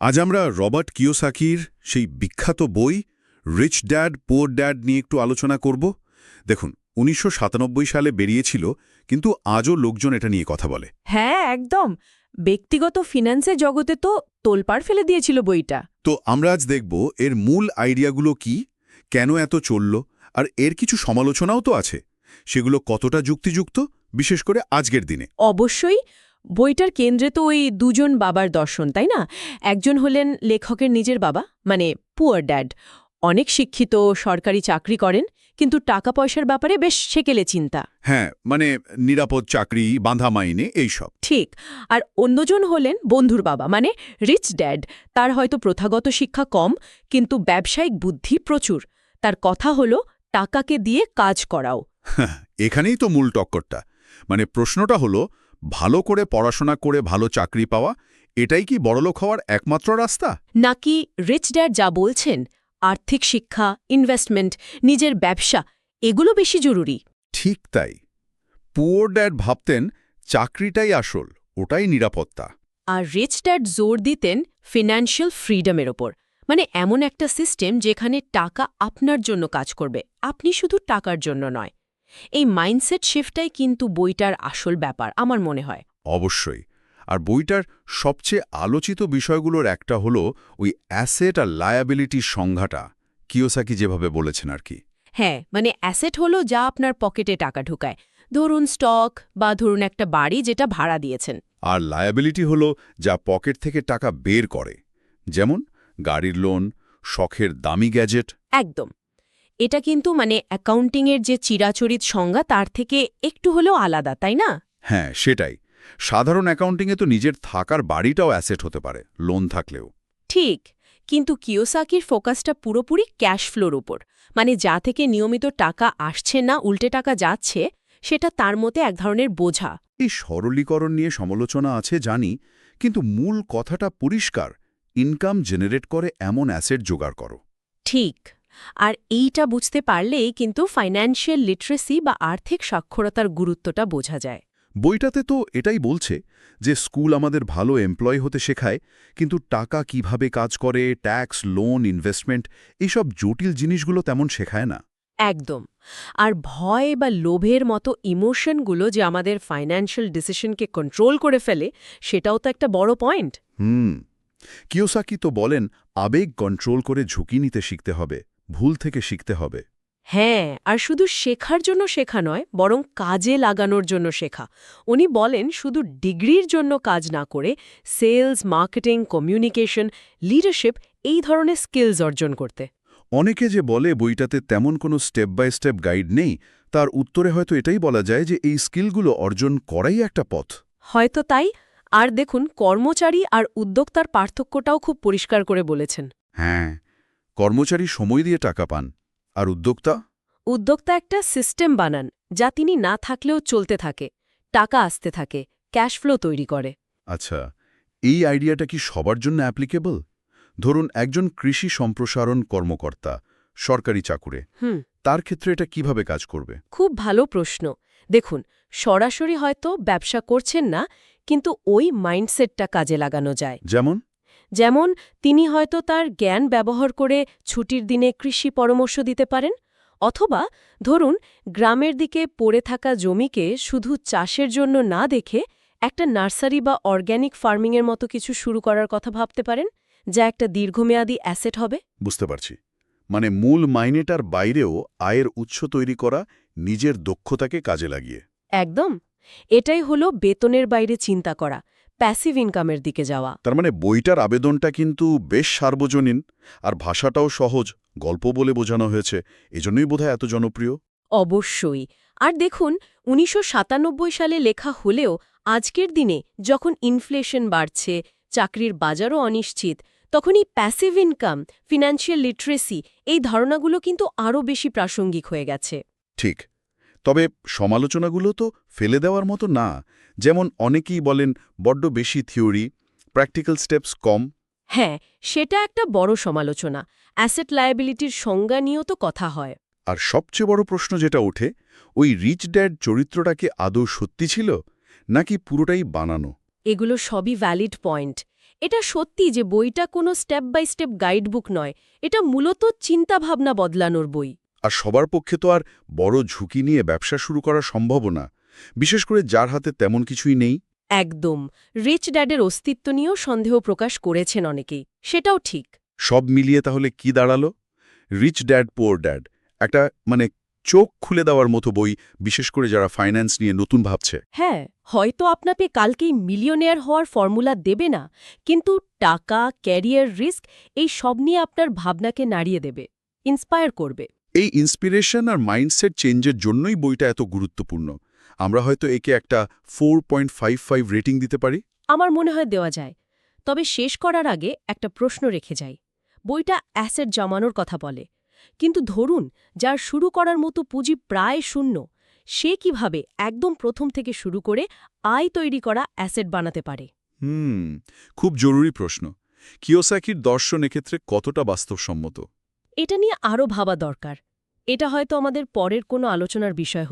আজ আমরা রবার্ট কিওসাকির সেই বিখ্যাত বই রিচ ড্যাড পোর ড্যাড নিয়ে একটু আলোচনা করব। দেখুন উনিশশো সাতানব্বই সালে বেরিয়েছিল কিন্তু আজও লোকজন এটা নিয়ে কথা বলে। হ্যাঁ একদম। ব্যক্তিগত ফিন্যান্সের জগতে তো তোলপাড় ফেলে দিয়েছিল বইটা। তো আমরা আজ দেখব এর মূল আইডিয়াগুলো কি কেন এত চলল আর এর কিছু সমালোচনাও তো আছে। সেগুলো কতটা যুক্তিযুক্ত বিশেষ করে আজকের দিনে। অবশ্যই বইটার কেন্দ্রে তো ওই দুজন বাবার দর্শন তাই না? একজন হলেন লেখকের নিজের বাবা মানে পুয়ার ড্যাড। অনেক শিক্ষিত সরকারি চাকরি করেন কিন্তু টাকা পয়সার ব্যাপারে বেশ সেকেলে চিন্তা। হ্যাঁ মানে নিরাপদ চাকরি বাঁধা মাইনে এইসব। ঠিক। আর অন্যজন হলেন বন্ধুর বাবা মানে রিচ ড্যাড। তার হয়তো প্রথাগত শিক্ষা কম কিন্তু ব্যবসায়িক বুদ্ধি প্রচুর। তার কথা হলো টাকাকে দিয়ে কাজ করাও। এখানেই তো মূল টক্করটা। মানে প্রশ্নটা হলো ভালো করে পড়াশোনা করে ভালো চাকরি পাওয়া এটাই কি বড়লোক হওয়ার একমাত্র রাস্তা? নাকি রিচ ড্যাড যা বলছেন আর্থিক শিক্ষা ইনভেস্টমেন্ট নিজের ব্যবসা এগুলো বেশি জরুরি? ঠিক তাই। পুয়ার ড্যাড ভাবতেন চাকরিটাই আসল ওটাই নিরাপত্তা। আর রিচ ড্যাড জোর দিতেন ফিনান্সিয়াল ফ্রিডমের ওপর। মানে এমন একটা সিস্টেম যেখানে টাকা আপনার জন্য কাজ করবে আপনি শুধু টাকার জন্য নয়। এই মাইন্ডসেট শিফটটাই কিন্তু বইটার আসল ব্যাপার আমার মনে হয়। অবশ্যই। আর বইটার সবচেয়ে আলোচিত বিষয়গুলোর একটা হলো ওই অ্যাসেট আর লায়াবিলিটির সংজ্ঞাটা কিওসাকি যেভাবে বলেছেন আর কি। হ্যাঁ মানে অ্যাসেট হলো যা আপনার পকেটে টাকা ঢুকায়। ধরুন স্টক বা ধরুন একটা বাড়ি যেটা ভাড়া দিয়েছেন। আর লায়াবিলিটি হলো যা পকেট থেকে টাকা বের করে। যেমন গাড়ির লোন শখের দামি গ্যাজেট। একদম। এটা কিন্তু মানে অ্যাকাউন্টিংয়ের যে চিরাচরিত সংজ্ঞা তার থেকে একটু হলেও আলাদা তাই না? হ্যাঁ সেটাই। সাধারণ অ্যাকাউন্টিংয়ে তো নিজের থাকার বাড়িটাও অ্যাসেট হতে পারে লোন থাকলেও। ঠিক কিন্তু কিওসাকির ফোকাসটা পুরোপুরি ক্যাশ ফ্লোর উপর। মানে যা থেকে নিয়মিত টাকা আসছে না উল্টে টাকা যাচ্ছে সেটা তার মতে এক ধরনের বোঝা। এই সরলীকরণ নিয়ে সমালোচনা আছে জানি কিন্তু মূল কথাটা পরিষ্কার। ইনকাম জেনারেট করে এমন অ্যাসেট জোগাড় করো। ঠিক। আর এইটা বুঝতে পারলেই কিন্তু ফাইন্যান্সিয়াল লিটারেসি বা আর্থিক সাক্ষরতার গুরুত্বটা বোঝা যায়। বইটাতে তো এটাই বলছে যে স্কুল আমাদের ভালো এমপ্লয় হতে শেখায় কিন্তু টাকা কীভাবে কাজ করে ট্যাক্স লোন ইনভেস্টমেন্ট এইসব জটিল জিনিসগুলো তেমন শেখায় না। একদম। আর ভয় বা লোভের মতো ইমোশনগুলো যে আমাদের ফাইন্যান্সিয়াল ডিসিশনকে কন্ট্রোল করে ফেলে সেটাও তো একটা বড় পয়েন্ট হুম। কিওসাকি তো বলেন আবেগ কন্ট্রোল করে ঝুঁকি নিতে শিখতে হবে। ভুল থেকে শিখতে হবে। হ্যাঁ আর শুধু শেখার জন্য শেখা নয় বরং কাজে লাগানোর জন্য শেখা। উনি বলেন শুধু ডিগ্রির জন্য কাজ না করে সেলস মার্কেটিং কমিউনিকেশন লিডারশিপ এই ধরনের স্কিলস অর্জন করতে। অনেকে যে বলে বইটাতে তেমন কোনো স্টেপ বাই স্টেপ গাইড নেই তার উত্তরে হয়তো এটাই বলা যায় যে এই স্কিলগুলো অর্জন করাই একটা পথ। হয়তো তাই। আর দেখুন কর্মচারী আর উদ্যোক্তার পার্থক্যটাও খুব পরিষ্কার করে বলেছেন। হ্যাঁ কর্মচারী সময় দিয়ে টাকা পান আর উদ্যোক্তা? উদ্যোক্তা একটা সিস্টেম বানান যা তিনি না থাকলেও চলতে থাকে টাকা আসতে থাকে ক্যাশ ফ্লো তৈরি করে। আচ্ছা এই আইডিয়াটা কি সবার জন্য অ্যাপ্লিকেবল? ধরুন একজন কৃষি সম্প্রসারণ কর্মকর্তা সরকারি চাকুরে হুম। তার ক্ষেত্রে এটা কীভাবে কাজ করবে? খুব ভালো প্রশ্ন। দেখুন সরাসরি হয়তো ব্যবসা করছেন না কিন্তু ওই মাইন্ডসেটটা কাজে লাগানো যায়। যেমন? যেমন তিনি হয়তো তার জ্ঞান ব্যবহার করে ছুটির দিনে কৃষি পরামর্শ দিতে পারেন অথবা ধরুন গ্রামের দিকে পড়ে থাকা জমিকে শুধু চাষের জন্য না দেখে একটা নার্সারি বা অর্গ্যানিক ফার্মিংয়ের মতো কিছু শুরু করার কথা ভাবতে পারেন যা একটা দীর্ঘমেয়াদী অ্যাসেট হবে? বুঝতে পারছি। মানে মূল মাইনেটার বাইরেও আয়ের উৎস তৈরি করা নিজের দক্ষতাকে কাজে লাগিয়ে। একদম। এটাই হলো বেতনের বাইরে চিন্তা করা। প্যাসিভ ইনকামের দিকে যাওয়া। তার মানে বইটার আবেদনটা কিন্তু বেশ সার্বজনীন আর ভাষাটাও সহজ গল্প বলে বোঝানো হয়েছে এজন্যই বোধহয় এত জনপ্রিয়। অবশ্যই। আর দেখুন উনিশশো সাতানব্বই সালে লেখা হলেও আজকের দিনে যখন ইনফ্লেশন বাড়ছে চাকরির বাজারও অনিশ্চিত তখন এই প্যাসিভ ইনকাম ফিনান্সিয়াল লিটারেসি এই ধারণাগুলো কিন্তু আরও বেশি প্রাসঙ্গিক হয়ে গেছে। ঠিক। তবে সমালোচনাগুলো তো ফেলে দেওয়ার মতো না। যেমন অনেকেই বলেন বড্ড বেশি থিওরি প্র্যাকটিক্যাল স্টেপস কম। হ্যাঁ সেটা একটা বড় সমালোচনা। অ্যাসেট লায়াবিলিটির সংজ্ঞা নিয়েও তো কথা হয়। আর সবচেয়ে বড় প্রশ্ন যেটা ওঠে ওই রিচ ড্যাড চরিত্রটাকে আদৌ সত্যি ছিল নাকি পুরোটাই বানানো? এগুলো সবই ভ্যালিড পয়েন্ট। এটা সত্যি যে বইটা কোনো স্টেপ বাই স্টেপ গাইডবুক নয় এটা মূলত চিন্তাভাবনা বদলানোর বই। আর সবার পক্ষে তো আর বড় ঝুঁকি নিয়ে ব্যবসা শুরু করা সম্ভব না। বিশেষ করে যার হাতে তেমন কিছুই নেই। একদম। রিচ ড্যাডের অস্তিত্ব নিয়েও সন্দেহ প্রকাশ করেছেন অনেকেই। সেটাও ঠিক। সব মিলিয়ে তাহলে কি দাঁড়াল? Rich dad poor dad. একটা মানে চোখ খুলে দেওয়ার মতো বই বিশেষ করে যারা ফাইন্যান্স নিয়ে নতুন ভাবছে। হ্যাঁ হয়তো আপনাকে কালকেই মিলিয়নেয়ার হওয়ার ফর্মুলা দেবে না কিন্তু টাকা ক্যারিয়ার রিস্ক এই সব নিয়ে আপনার ভাবনাকে নাড়িয়ে দেবে ইন্সপায়ার করবে। এই ইন্সপিরেশন আর মাইন্ডসেট চেঞ্জের জন্যই বইটা এত গুরুত্বপূর্ণ। আমরা হয়তো একে একটা four point five five rating দিতে পারি। আমার মনে হয় দেওয়া যায়। তবে শেষ করার আগে একটা প্রশ্ন রেখে যাই। বইটা অ্যাসেট জমানোর কথা বলে। কিন্তু ধরুন যার শুরু করার মতো পুঁজি প্রায় শূন্য সে কীভাবে একদম প্রথম থেকে শুরু করে আয় তৈরি করা অ্যাসেট বানাতে পারে? হুম খুব জরুরি প্রশ্ন। কিওসাকির দর্শন এক্ষেত্রে কতটা বাস্তবসম্মত? এটা নিয়ে আরও ভাবা দরকার। এটা হয়তো আমাদের পরের কোনো আলোচনার বিষয়